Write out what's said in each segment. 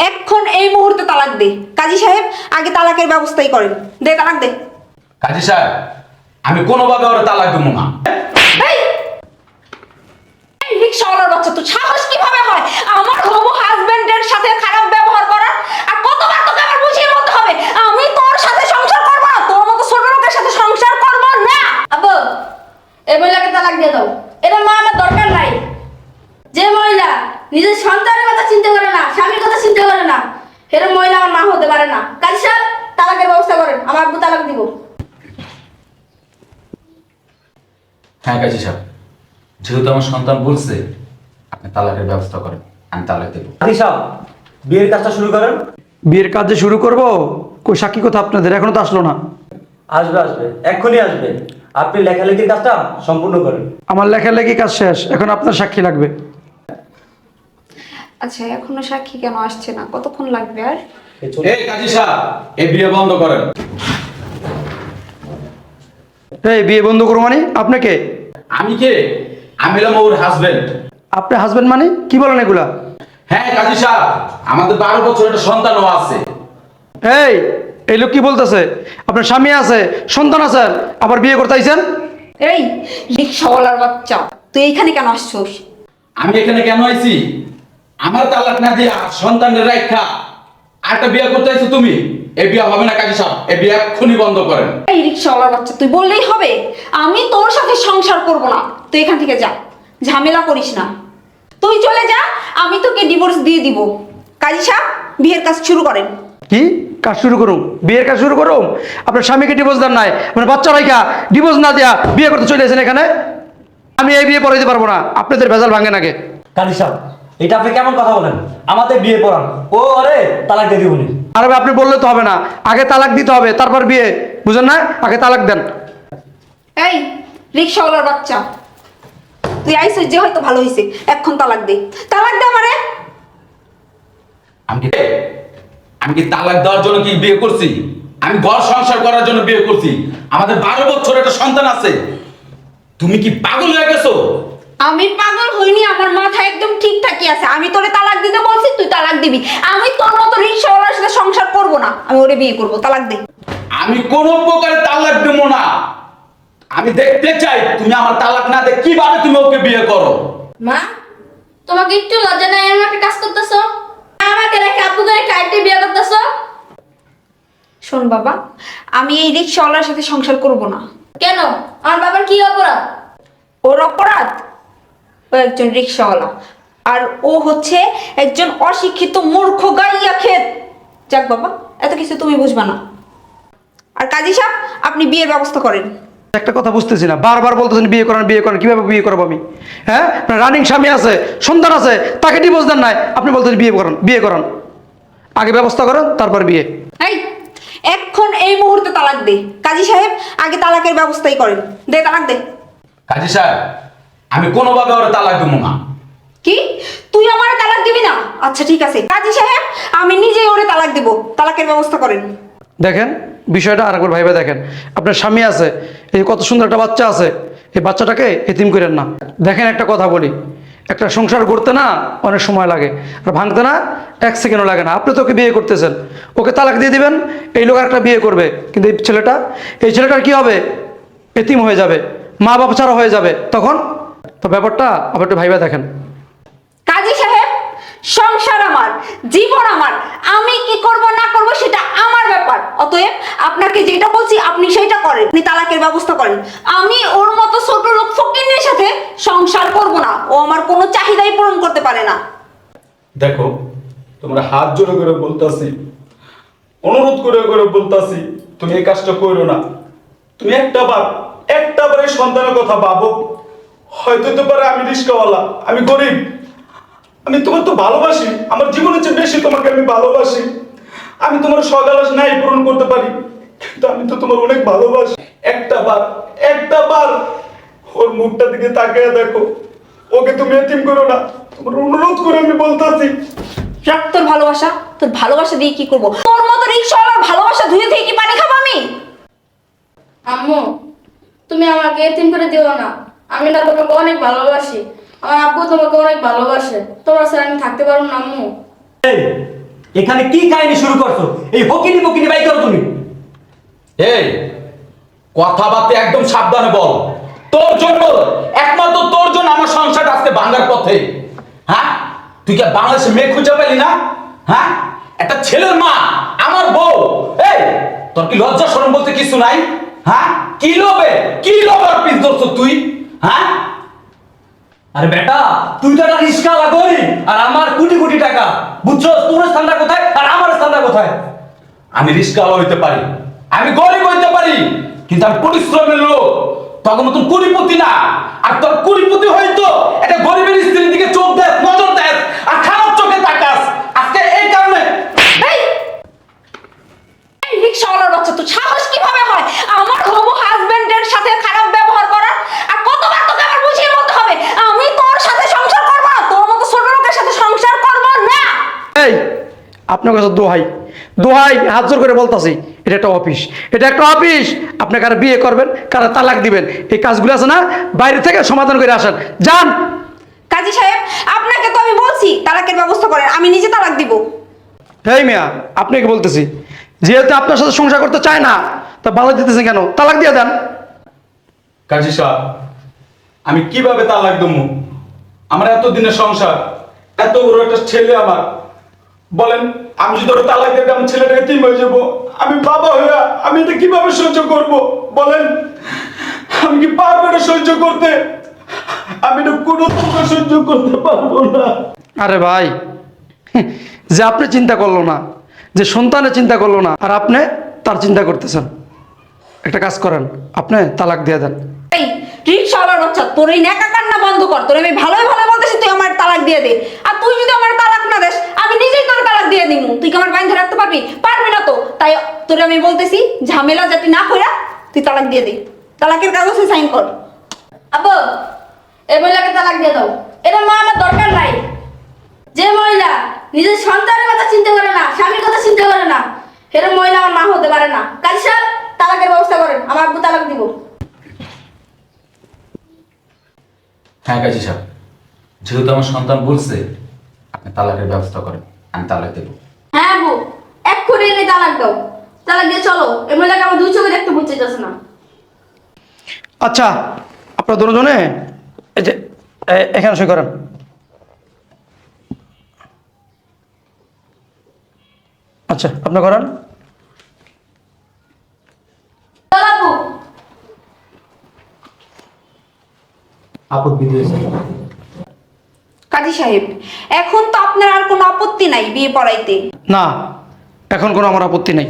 এখন এই মুহূর্তে তালাক দে। কাজী সাহেব আগে তালাকের ব্যবস্থাই করেন। দে তালাক দে। কাজী সাহেব আমি কোনোভাবে ওরা তালাক দেবো না। এই! এই রিক্সাওয়ালার বাচ্চা তো সাহস কীভাবে হয়? আমার হবু হাজবেন্ডের সাথে খারাপ ব্যবহার করার আর কতবার তোকে আমার বুঝিয়ে বলতে হবে আমি তোর সাথে সংসার করব না তোর মতো ছোট লোকের সাথে সংসার করব না আব্বু এই মহিলাকে তালাক দিয়ে দাও এটা মা আমার দরকার নাই যে মহিলা নিজের সন্তানের কথা চিন্তা করে না স্বামীর কথা চিন্তা করে না এরকম মহিলা আমার মা হতে পারে না কাজী সাহেব তালাকের ব্যবস্থা করেন আমার আব্বু তালাক দিব। হ্যাঁ কাজী সাহেব। যেহেতু আমার সন্তান বলছে আপনি তালাকের ব্যবস্থা করেন আমি তালাক দেবো। সাহেব বিয়ের কাজটা শুরু করেন। বিয়ের কাজ যে শুরু করব কই সাক্ষী কথা আপনাদের? এখনও তো আসলো না। আসবে আসবে। এক্ষুনি আসবে। আপনি লেখালেখির কাজটা সম্পূর্ণ করেন। আমার লেখালেখি কাজ শেষ এখন আপনার সাক্ষী লাগবে। আচ্ছা এখনও সাক্ষী কেন আসছে না? কতক্ষণ লাগবে আর? এই এই কাজী সাহেব এই বিয়ে বন্ধ করেন। এই বিয়ে বন্ধ করব মানে? আপনাকে আমি কে? আমি হলাম ওর হাজবেন্ড আপনি হাজবেন্ড মানে? কি বলেন এগুলা? হ্যাঁ কাজী সাহেব আমাদের বারো বছর একটা সন্তানও আছে। এই এই লোক কি বলতেছে? আপনার স্বামী আছে সন্তান আছে আবার বিয়ে করতে আইছেন? এই রিক্সাওয়ালার বাচ্চা তুই এইখানে কেন আসছোস? আমি এখানে কেন আইছি? আমার তালাক না দিয়া সন্তানের রাখা আরেকটা বিয়ে করতে আইছো তুমি? এই বিয়ে হবে না কাজী সাহেব এই বিয়ে এক্ষুনি বন্ধ করেন। এই রিক্সাওয়ালার বাচ্চা তুই বললেই হবে। আমি তোর সাথে সংসার করব না। তুই এখান থেকে যা ঝামেলা করিস না। তুই চলে যা আমি তোকে ডিভোর্স দিয়ে দিব। কাজী সাহেব বিয়ের কাজ শুরু করেন। কি? কাজ শুরু করুন বিয়ের কাজ শুরু করুন আপনার স্বামীকে ডিভোর্স দেন নাই। মানে বাচ্চা রাইখা ডিভোর্স না দেয়া বিয়ে করতে চলে এসেছেন এখানে? আমি এই বিয়ে পড়াইতে পারব না। আপনাদের ভেজাল ভাঙে নাকি? কাদি সাহেব এটা আপনি কেমন কথা বলেন? আমাদের বিয়ে পড়ান। ও আরে তালাক দিয়ে দিবনি। আর আপনি বললে তো হবে না। আগে তালাক দিতে হবে তারপর বিয়ে। বুঝেন না? আগে তালাক দেন। এই রিক্সাওয়ালার বাচ্চা। তুই আইসিস যে হয়তো ভালো হয়েছে এখন তালাক দে। তালাক দে আমারে। আমি কি আমি কি তালাক দেওয়ার জন্য কি বিয়ে করছি? আমি ঘর সংসার করার জন্য বিয়ে করছি। আমাদের বারো বছর একটা সন্তান আছে। তুমি কি পাগল হয়ে গেছো? আমি পাগল হইনি আমার মাথা একদম ঠিকঠাকই আছে। আমি তোরে তালাক দিতে বলছি তুই তালাক দিবি। আমি তোর মতো রিক্সাওয়ালার সাথে সংসার করব না। আমি ওরে বিয়ে করব তালাক দে। আমি কোন প্রকারে তালাক দেবো না। আমি দেখতে চাই তুমি আমার তালাক না দে কীভাবে তুমি ওকে বিয়ে করো। মা তোমাকে একটু লজ্জা নাই একটা কাজ করতেছো? আমাকে রেখে আব্বুকে রেখে আরেকটা বিয়ে করতেছো? শোন বাবা আমি এই রিক্সাওয়ালার সাথে সংসার করব না। কেন? আমার বাবার কি অপরাধ? ওর অপরাধ? ও একজন রিক্সাওয়ালা আর ও হচ্ছে একজন অশিক্ষিত মূর্খ গাইয়া খেত যাক বাবা এত কিছু তুমি বুঝবা না। আর কাজী সাহেব আপনি বিয়ের ব্যবস্থা করেন। একটা কথা বুঝতেছি না বারবার বলতেছেন বিয়ে করেন বিয়ে করেন কীভাবে বিয়ে করব আমি? হ্যাঁ? রানিং স্বামী আছে সন্তান আছে তাকে ডিভোর্স দেন নাই আপনি বলতেছেন বিয়ে করেন বিয়ে করেন। আগে ব্যবস্থা করেন তারপর বিয়ে। এই এখন এই মুহূর্তে তালাক দে। কাজী সাহেব আগে তালাকের ব্যবস্থাই করেন। দে তালাক দে। কাজী সাহেব আমি কোনোভাবে ওরা তালাক দেবো না। কি? তুই আমার তালাক দিবি না? আচ্ছা ঠিক আছে। কাজী সাহেব আমি নিজেই ওরে তালাক দেব। তালাকের ব্যবস্থা করেন। দেখেন বিষয়টা আরেকবার ভাইবে দেখেন। আপনার স্বামী আছে এই কত সুন্দর একটা বাচ্চা আছে এই বাচ্চাটাকে এতিম করেন না। দেখেন একটা কথা বলি একটা সংসার করতে না অনেক সময় লাগে আর ভাঙতে না এক সেকেন্ডও লাগে না। আপনি তো ওকে বিয়ে করতেছেন ওকে তালাক দিয়ে দিবেন এই লোক একটা বিয়ে করবে। কিন্তু এই ছেলেটা এই ছেলেটার কি হবে? এতিম হয়ে যাবে মা বাবা ছাড়া হয়ে যাবে। তখন তো ব্যাপারটা আবার একটু ভাইবে দেখেন। কাজী সাহেব সংসার আমার জীবন আমার আমি কি করব না করব সেটা আমার ব্যাপার। অতএব আপনাকে যেটা বলছি আপনি সেটা করেন আপনি তালাকের ব্যবস্থা করেন। আমি ওর মতো ছোট লোক ফকিনের সাথে সংসার করব না। ও আমার কোনো চাহিদাই পূরণ করতে পারে না। দেখো তোমরা হাত জোড়ে করে বলতাছি অনুরোধ করে করে বলতাছি তুমি এই কাজটা করো না। তুমি একটা বার একটা বার সন্তানের কথা ভাবো। হয়তো তো পারে আমি রিস্কাওয়ালা আমি গরিব। আমি তোমার তো ভালোবাসি আমার জীবনের চেয়ে বেশি তোমাকে আমি ভালোবাসি। আমি তোমার সকালাস নাই পূরণ করতে পারি কিন্তু আমি তো তোমার অনেক ভালোবাসি। একটা বার একটা বার ওর মুখটা দিকে তাকিয়ে দেখো। ওকে তুমি এতিম করো না তোমার অনুরোধ করে আমি বলতাছি। রাখ তোর ভালোবাসা তোর ভালোবাসা দিয়ে কি করব? তোর মতো রিক্সাওয়ালার ভালোবাসা ধুয়ে থেকে কি পানি খাব আমি? আম্মু তুমি আমাকে এতিম করে দিও না। আমি না তোমাকে অনেক ভালোবাসি। আমার আব্বু তোমাকে অনেক ভালোবাসে। তোমার স্যার আমি থাকতে পারব না আম্মু। এই এখানে কি কাহিনী শুরু করছ? এই হকিনি বকিনি বাই করো তুমি। এই কথাবার্তা একদম সাবধানে বল। তোর জন্য একমাত্র তোর জন্য আমার সংসারটা আজকে ভাঙার পথে। হ্যাঁ? তুই কি বাংলাদেশে মেয়ে খুঁজে পেলি না? হ্যাঁ? একটা ছেলের মা আমার বউ। এই তোর কি লজ্জা শরম বলতে কিছু নাই? হ্যাঁ? কি লোবে কি লোবার পিস ধরছ তুই? হ্যাঁ? আরে বেটা, তুই তো একটা রিস্কা লাগোই আর আমার কোটি কোটি টাকা। বুঝছ তোর স্থানটা কোথায় আর আমার স্থানটা কোথায়? আমি রিস্কা হইতে পারি, আমি গরিব হইতে পারি, কিন্তু আমি পরিশ্রমের লোক। তখন মতন কুড়িপতি না। আর তোর কুড়িপতি হয়তো একটা গরিবের স্ত্রীর দিকে চোখ দেয় নজর দেয় আর খারাপ চোখে তাকাস আজকে এই কারণে এই এই রিক্সাওয়ালার বাচ্চা তো সাহস কীভাবে হয় আমার হবু হাজবেন্ডের সাথে খারাপ ব্যবহার করার আর কতবার তোকে আমার বুঝিয়ে বলতে হবে আমি তোর সাথে সংসার করব না তোর মতো ছোট লোকের সাথে সংসার করব না এই আপনার কাছে দোহাই। দোহাই হাত জোর করে বলতাছি এটা একটা অফিস। এটা একটা অফিস? আপনি কারা বিয়ে করবেন কারা তালাক দিবেন? এই কাজগুলো আছে না? বাইরে থেকে সমাধান করে আসেন। যান! কাজী সাহেব আপনাকে তো আমি বলছি তালাকের ব্যবস্থা করেন আমি নিজে তালাক দিব। এই মিয়া আপনাকে বলতেছি যেহেতু আপনার সাথে সংসার করতে চায় না তা ভালো দিতেছেন কেন? তালাক দিয়ে দেন। কাজী সাহেব আমি কীভাবে তালাক দেবো? আমার এত দিনের সংসার এত বড় একটা ছেলে আমার। বলেন আমি যদি ওরা তালাক দিয়ে আমার ছেলেটাকে কি হয়ে যাব? আমি বাবা হইয়া আমি এটা কীভাবে সহ্য করব? বলেন আমি কি পারব এটা সহ্য করতে? আমি এটা কোনো সহ্য করতে পারব না। আরে ভাই যে আপনি চিন্তা করল না যে সন্তানের চিন্তা করল না আর আপনি তার চিন্তা করতেছেন। একটা কাজ করেন আপনি তালাক দিয়ে দেন। এই রিক্সাওয়ালার বাচ্চা তোর এই নেকা কান্না বন্ধ কর তোর আমি ভালোই ভালো তুই আমার তালাক দিয়ে দে। আর তুই যদি আমার তালাক না দেস, আমি নিজেই তোর তালাক দিয়ে দিব তুই কি আমার বাইন্ধে রাখতে পারবি? পারবি না তো। তাই তোর আমি বলতেছি, ঝামেলা যাতে না কইরা তুই তালাক দিয়ে দে। তালাকের কাগজে সাইন কর। আব্বু এই মহিলাকে তালাক দিয়ে দাও। এটা মা আমার দরকার নাই। যে মহিলা নিজের সন্তানের কথা চিন্তা করে না, স্বামীর কথা চিন্তা করে না এরকম মহিলা আমার মা হতে পারে না। কাজী সাহেব, তালাকের ব্যবস্থা করেন। আমার আব্বু তালাক দিব। হ্যাঁ কাজী সাহেব। যেহেতু আমার সন্তান বলছে আপনি তালাকের ব্যবস্থা করেন আমি তালাক দেবো। হ্যাঁ আব্বু এক্ষুনি এনে তালাক দাও। তালাক দিয়ে চলো এই মহিলাকে আমার দুই চোখে দেখতে বুঝতে যাচ্ছে না। আচ্ছা আপনার দুজনে এই যে এ- এখানে সই করেন। আচ্ছা আপনি করেন। চল আপদ বিদেশ কাজী সাহেব, এখন তো আপনার আর কোনো আপত্তি নাই বিয়ে পড়াইতে। না, এখন কোনো আমার আপত্তি নাই।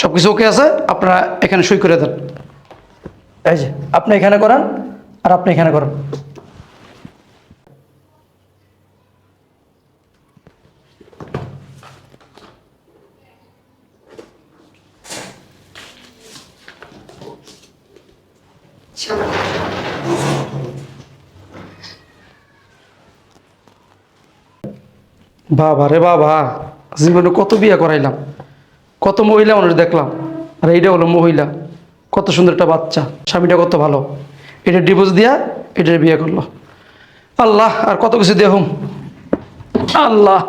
সব কিছু ওকে আছে, আপনারা এখানে সই করে দেন। এই যে, আপনি এখানে করান আর আপনি এখানে করেন। বাবা রে বাবা, জীবনে কত বিয়ে করাইলাম, কত মহিলা মানুষ দেখলাম, আর এইটা হলো মহিলা, কত সুন্দর একটা বাচ্চা, স্বামীটা কত ভালো, এটা ডিভোর্স দিয়া এটা বিয়ে করল। আল্লাহ, আর কত কিছু দেহুম। আল্লাহ।